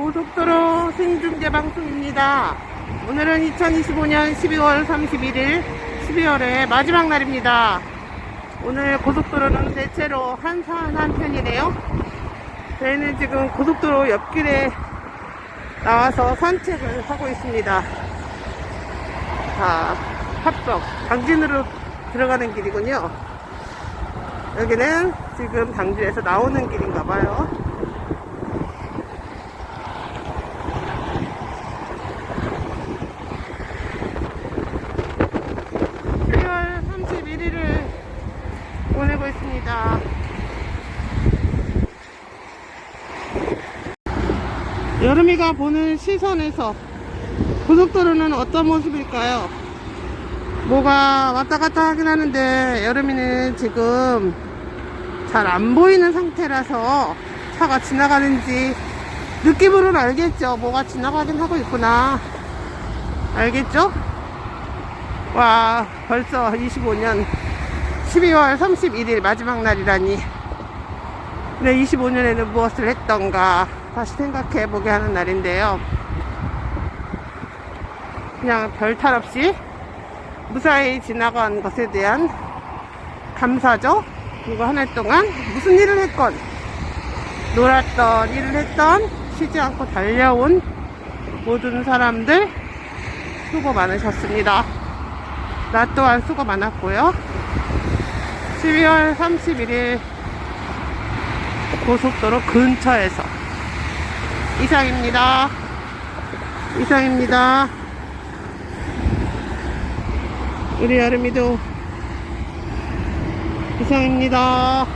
고속도로 생중계 방송입니다. 오늘은 2025년 12월 31일 12월의 마지막 날입니다. 오늘 고속도로는 대체로 한산 한 편이네요. 저희는 지금 고속도로 옆길에 나와서 산책을 하고 있습니다. 자, 합석, 당진으로 들어가는 길이군요. 여기는 지금 당진에서 나오는 길인가 봐요. 12월 31일을 보내고 있습니다. 여름이가 보는 시선에서 고속도로는 어떤 모습일까요? 뭐가 왔다 갔다 하긴 하는데 여름이는 지금 잘 안 보이는 상태라서 차가 지나가는지 느낌으로는 알겠죠. 뭐가 지나가긴 하고 있구나. 알겠죠? 와, 벌써 25년 12월 31일 마지막 날이라니. 네, 25년에는 무엇을 했던가 다시 생각해 보게 하는 날인데요. 그냥 별 탈 없이 무사히 지나간 것에 대한 감사죠. 그리고 한 해 동안 무슨 일을 했건 놀았던 일을 했던 쉬지 않고 달려온 모든 사람들 수고 많으셨습니다. 나 또한 수고 많았고요. 12월 31일 고속도로 근처에서 이상입니다. 이상입니다. 우리 여름이도 이상입니다.